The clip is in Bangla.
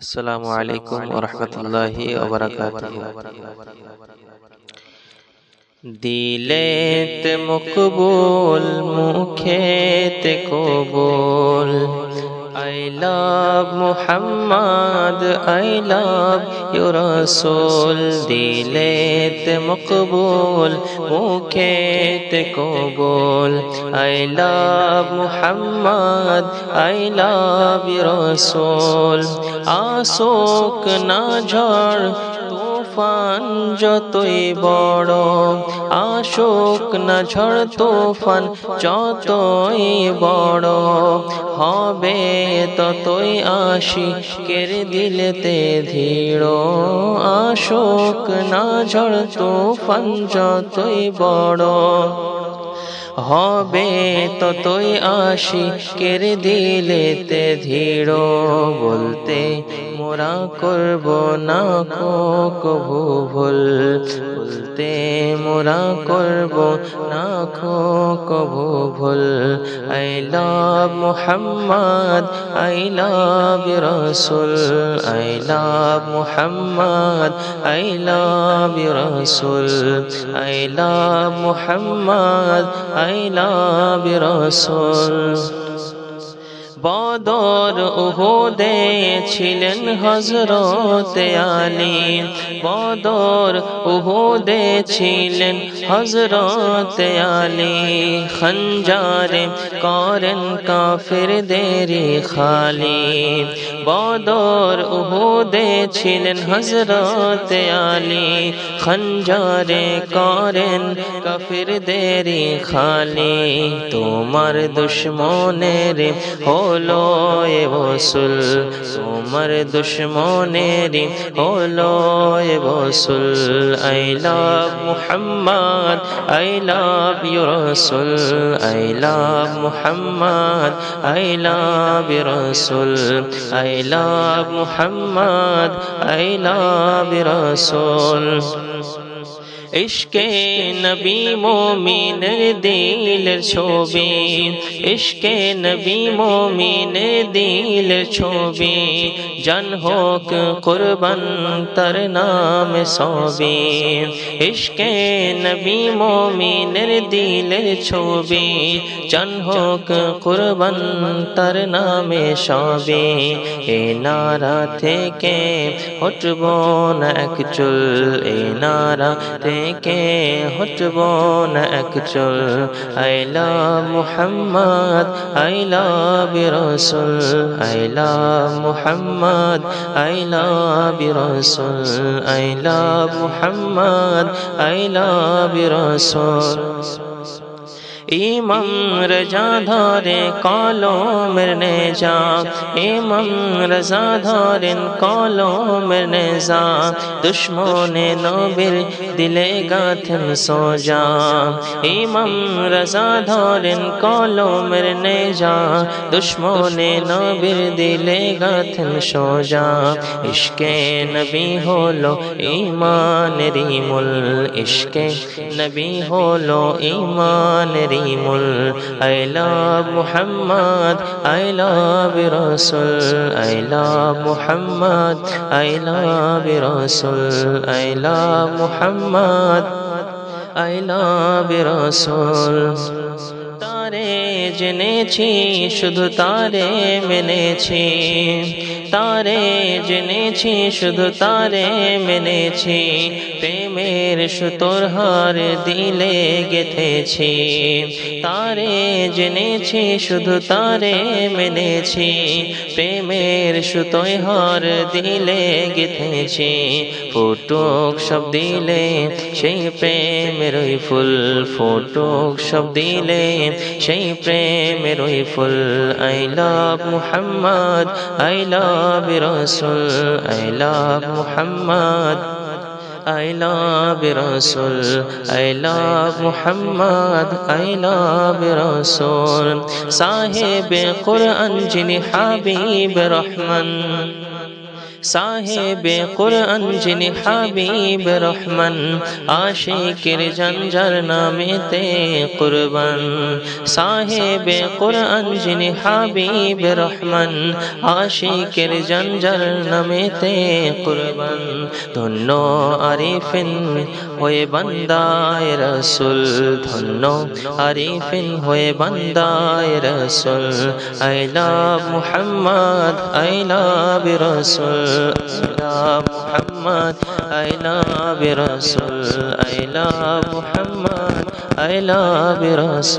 আসসালামু আলাইকুম ওরহমতুল্লাহি দিলেতে মকবুল মুখেতে কবুল I love Muhammad I love you রসুল দিলেতে মকবুল মুখেতে কবুল I love Muhammad I love you রসুল আসোক না ঝড় তুফান যতই বড় আশোক না ঝড় তুফান, যতই বড় হবে ততই আসি কের দিলেতে ধীর আশোক না ঝড় তুফান, যতই বড় হবে ততই আসি কের দিলেতে ধীর বলতে মোরা করব না কবু ভুল। বলতে মোরা করব না কবু ভুল। I love Muhammad, I love Rasul. I love Muhammad, I love Rasul. I love Muhammad I love you, Badr উহুদে ছিলেন হজরত আলী। বদর উহুদে ছিলেন হজরত আলী। খঞ্জারে করেন কাফির দেরি খালি। বদর উহুদে ছিলেন হজরত আলী। খঞ্জারে করেন কাফির দেরি খালি। তোমার দুশ্মনের হলো لو اے وصل عمر دشمنیری ہولو اے وصل آئی لاب محمد آئی لاب یو رسول آئی لاب محمد آئی لاب رسول آئی لاب محمد آئی لاب رسول۔ ইশকে নবী মোমিনের দিলের ছবি, ইশকে নবী মোমিনের দিলের ছবি, জন হোক কুরবান তার নাম সবি ইশকে নবী মোমিনের দিলের ছবি, জন হোক কুরবান তার নামে সবে এ নারা থেকে হটব না এক চুল, এ নারা থেকে کے حجبون اے لا محمد، اے لا برسول ایلا محمد ایلا برسول ایلا محمد، اے لا برسول۔ ایمم رجا دھارے کالو مرنے جا ایمم رضا دھارن کالو مرنے جا دشمن نوبر دلے گا سو جا ایمم رضا دھارن کالو مرنے جا دشمن نوبر دلے گا سو جا عشق نبی ہو لو ایمان ریمل عشق نبی ہو لو ایمان ری مول ا محمد اِلا بروسول اِلا محمد اِلا بروسول اِلا محمد اِلا براسول তারে জেনেছি, শুধু তারে মেনেছি। তারে জেনেছি, শুধু তারে মেনেছি। প্রেমের সুতোর হার দিলে গেথেছি। তারে জেনেছি, শুধু তারে মেনেছি। প্রেমের সুতোয় হার দিলে গেথেছি। ফুটুক সব দিলে সেই প্রেমের ওই ফুল, ফুটুক সব দিলে সেই প্রেমের ওই ফুল I love Muhammad I love রসুল I love Muhammad I love Rasul I love Muhammad I love Rasul সাহেব কোরআন যিনি হাবিব রহমান সাহেবে কোরআন যিনি হাবিব রহমান, আশিকের জঞ্জার নামেতে কুরবান। সাহেব কোরআন যিনি হাবিব রহমান, আশিকের জঞ্জার নামেতে কুরবান। ধন্য আরিফিন হয়ে বান্দায় রসুল ধন্য আরিফিন হয়ে বান্দায় রসুল I love Muhammad I love রসুল love Muhammad I love Rasul I love Muhammad I love Rasul